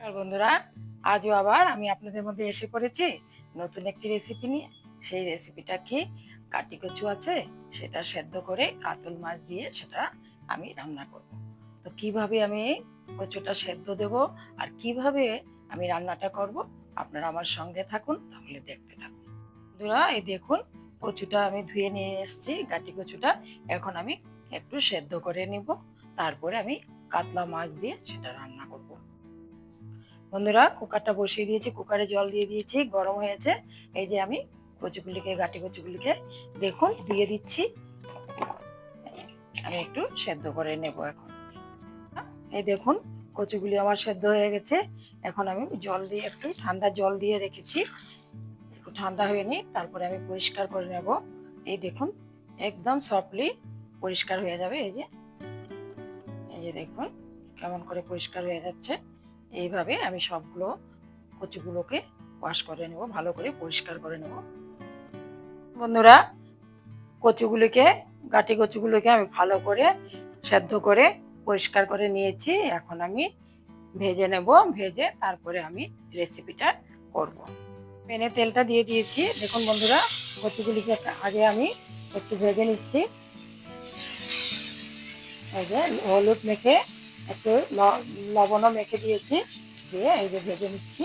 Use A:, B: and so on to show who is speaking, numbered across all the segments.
A: আর বন্ধুরা, আজও আবার আমি আপনাদের মধ্যে এসে পড়েছি নতুন একটি রেসিপি নিয়ে। সেই রেসিপিটা কি? কাটি কচু আছে, সেটা সেদ্ধ করে কাতল মাছ দিয়ে সেটা আমি রান্না করব। তো কীভাবে আমি কচুটা সেদ্ধ দেব আর কীভাবে আমি রান্নাটা করব, আপনারা আমার সঙ্গে থাকুন, তাহলে দেখতে থাকুন। বন্ধুরা, এই দেখুন, কচুটা আমি ধুয়ে নিয়ে এসেছি গাটি কচুটা এখন আমি একটু সেদ্ধ করে নিব, তারপরে আমি কাতলা মাছ দিয়ে সেটা রান্না করব। বন্ধুরা, কুকারটা বসিয়ে দিয়েছি, কুকারে জল দিয়ে দিয়েছি, গরম হয়েছে। এই যে আমি কচুগুলিকে, গাটি কচুগুলিকে দেখুন, দিয়ে দিচ্ছি। আমি একটু সেদ্ধ করে নেব এখন। এই দেখুন, কচুগুলি আমার সেদ্ধ হয়ে গেছে। এখন আমি জল দিয়ে, একটু ঠান্ডা জল দিয়ে রেখেছি। একটু ঠান্ডা হয়ে নি তারপরে আমি পরিষ্কার করে নেব। এই দেখুন, একদম সফটলি পরিষ্কার হয়ে যাবে। এই যে এই যে দেখুন, কেমন করে পরিষ্কার হয়ে যাচ্ছে। এইভাবে আমি সবগুলো কচুগুলোকে ওয়াশ করে নেব, ভালো করে পরিষ্কার করে নেব। বন্ধুরা, কচুগুলিকে, গাটি কচুগুলোকে আমি ভালো করে সেদ্ধ করে পরিষ্কার করে নিয়েছি। এখন আমি ভেজে নেব, ভেজে তারপরে আমি রেসিপিটা করব। প্যানে তেলটা দিয়ে দিয়েছি। দেখুন বন্ধুরা, কচুগুলিকে আগে আমি একটু ভেজে নিচ্ছি। হলুদ মেখে একটু লবণও মেখে দিয়েছি, দিয়ে এই যে ভেজে নিচ্ছি।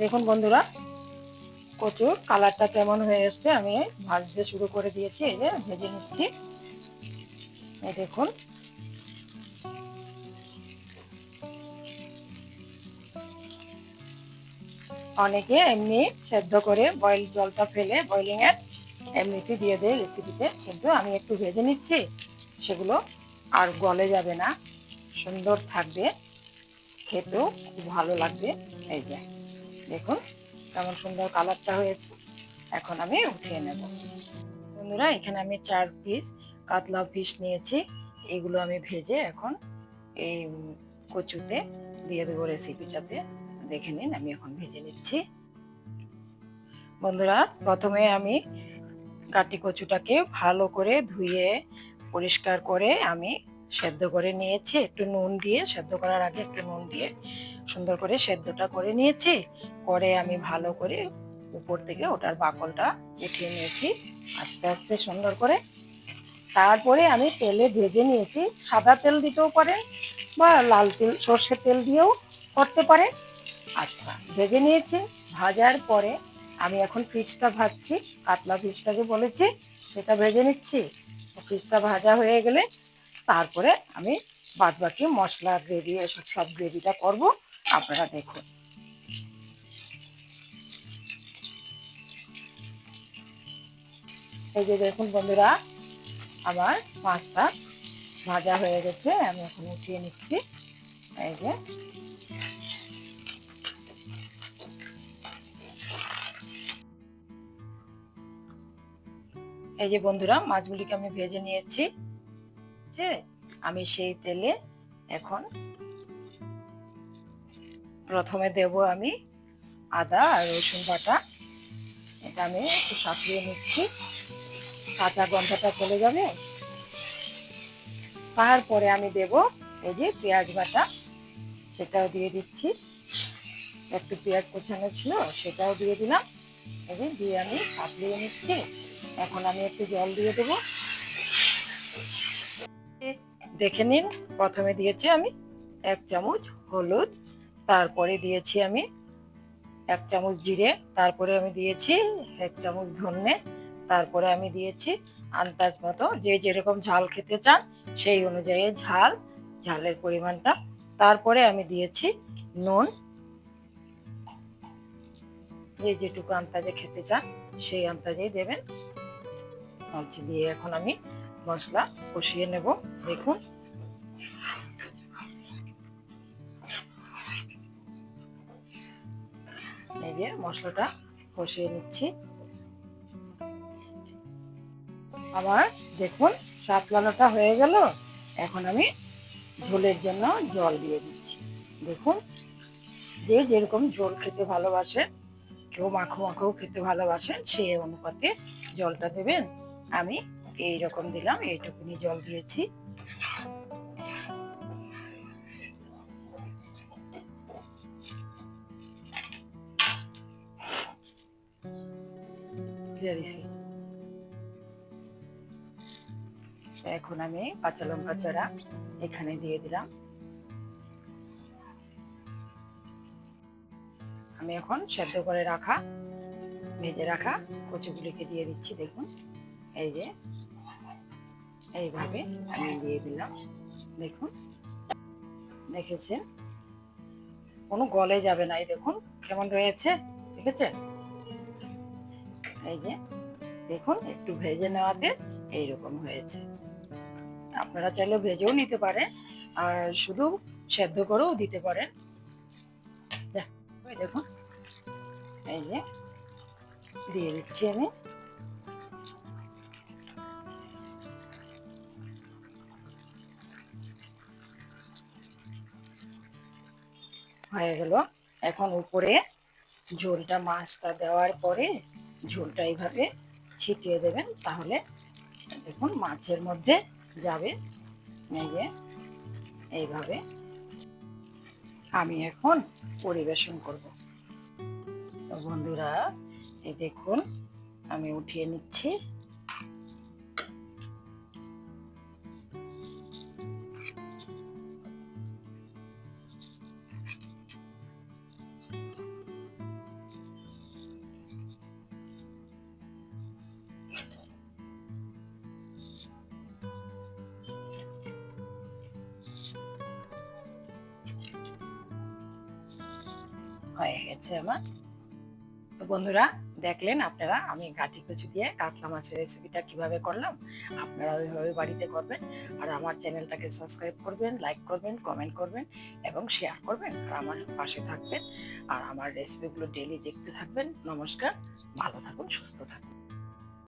A: দেখুন বন্ধুরা, কচুর কালারটা কেমন হয়ে এসছে, আমি ভাজতে শুরু করে দিয়েছি, এই যে ভেজে নিচ্ছি। দেখুন। অনেকে এমনি সেদ্ধ করে বয়েল জলটা ফেলে বয়েলিং এর এমনিতে দিয়ে দেয় রেসিপিতে কিন্তু আমি একটু ভেজে নিচ্ছি, সেগুলো আর গলে যাবে না। সুন্দর থাকবে, খেতেও খুব ভালো লাগবে। এই যে, দেখুন কেমন সুন্দর কালারটা হয়েছে। এখন আমি উঠিয়ে নেব। বন্ধুরা, এখানে আমি চার পিস কাতলা পিস নিয়েছি। এগুলো আমি ভেজে এখন এই কচুতে দিয়ে দেবো রেসিপিটাতে দেখে নিন, আমি এখন ভেজে নিচ্ছি। বন্ধুরা, প্রথমে আমি কাটি কচুটাকে ভালো করে ধুয়ে পরিষ্কার করে আমি সেদ্ধ করে নিয়েছি। একটু নুন দিয়ে, সেদ্ধ করার আগে একটু নুন দিয়ে সুন্দর করে সেদ্ধটা করে নিয়েছি। করে আমি ভালো করে উপর থেকে ওটার বাকলটা উঠিয়ে নিয়েছি আস্তে আস্তে সুন্দর করে। তারপরে আমি তেলে ভেজে নিয়েছি। সাদা তেল দিতেও পারেন বা লাল তেল, সর্ষের তেল দিয়েও করতে পারে আচ্ছা ভেজে নিয়েছি। ভাজার পরে আমি এখন ফিশটা ভাজছি, কাতলা ফিশটাকে বলেছি, সেটা ভেজে নিচ্ছি। ফিশটা ভাজা হয়ে গেলে তারপরে আমি বাদ বাকি মশলা, গ্রেভি, এসব সব গ্রেভিটা করব, আপনারা দেখুন। এই যে দেখুন বন্ধুরা, আমার মাছটা ভাজা হয়ে গেছে, আমি এখন উঠিয়ে নিচ্ছি। এই যে এই যে বন্ধুরা, মাছগুলিকে আমি ভেজে নিয়েছি। যে আমি সেই তেলে এখন প্রথমে দেব আমি আদা আর রসুন বাটা। এটা আমি একটু সাঁতরিয়ে নিচ্ছি। কাঁচা গন্ধটা চলে যাবে। তারপরে আমি দেব এই যে পেঁয়াজ বাটা, সেটাও দিয়ে দিচ্ছি। একটু পেঁয়াজ কোচানো ছিল, সেটাও দিয়ে দিলাম। এই যে দিয়ে আমি সাঁতরিয়ে নিচ্ছি। এখন আমি একটু জল দিয়ে দেবো। দেখে নিন, প্রথমে দিয়েছি আমি এক চামচ হলুদ, তারপরে দিয়েছি আমি এক চামচ জিরে, তারপরে আমি দিয়েছি এক চামচ ধনে, তারপরে আমি দিয়েছি আন্দাজ মতো যে যেরকম ঝাল খেতে চান সেই অনুযায়ী ঝাল, ঝালের পরিমাণটা। তারপরে আমি দিয়েছি নুন। যে যেটুকু আন্দাজে খেতে চান সেই আন্দাজেই দেবেন। আচ্ছা দিয়ে এখন আমি মশলা কষিয়ে নেব। দেখুন। এই যে মশলাটা কষিয়ে নিচ্ছি। আবার দেখুন, সাতলানোটা হয়ে গেল। এখন আমি ঝোলের জন্য জল দিয়ে দিচ্ছি। দেখুন, যে যেরকম ঝোল খেতে ভালোবাসে, কেউ মাখো মাখো খেতে ভালোবাসেন, সেই অনুপাতে জলটা দেবেন। আমি এই রকম দিলাম, এইটুকুনি জল দিয়েছি। দিয়ে এখন আমি কাঁচা লঙ্কা চারা এখানে দিয়ে দিলাম। আমি এখন সেদ্ধ করে রাখা, ভেজে রাখা কচুগুলিকে দিয়ে দিচ্ছি, দেখুন। এই যে, এইভাবে আমি দিয়ে দিলাম। দেখুন, দেখেছেন? কোনো গলে যাবে না। এই দেখুন, কেমন রয়েছে? দেখেছেন? এই যে, দেখুন, একটু ভেজে নেওয়াতে এইরকম হয়েছে। আপনারা চাইলে ভেজেও নিতে পারেন, আর শুধু সেদ্ধ করেও দিতে পারেন। দেখুন, এই যে, দিয়ে দিচ্ছি আমি। হয়ে গেল। এখন উপরে ঝোলটা মাছটা দেওয়ার পরে ঝোলটা এইভাবে ছিটিয়ে দেবেন। তাহলে দেখুন মাছের মধ্যে যাবে। এই এইভাবে আমি এখন পরিবেশন করব। বন্ধুরা, এই দেখুন, আমি উঠিয়ে নিচ্ছি। হয়ে গেছে আমার। তো বন্ধুরা, দেখলেন আপনারা, আমি ঘাটি কচু দিয়ে কাতলা মাছের রেসিপিটা কীভাবে করলাম, আপনারা ওইভাবে বাড়িতে করবেন। আর আমার চ্যানেলটাকে সাবস্ক্রাইব করবেন লাইক করবেন কমেন্ট করবেন এবং শেয়ার করবেন। আর আমার পাশে থাকবেন। আর আমার রেসিপিগুলো ডেলি দেখতে থাকবেন। নমস্কার, ভালো থাকুন, সুস্থ থাকুন।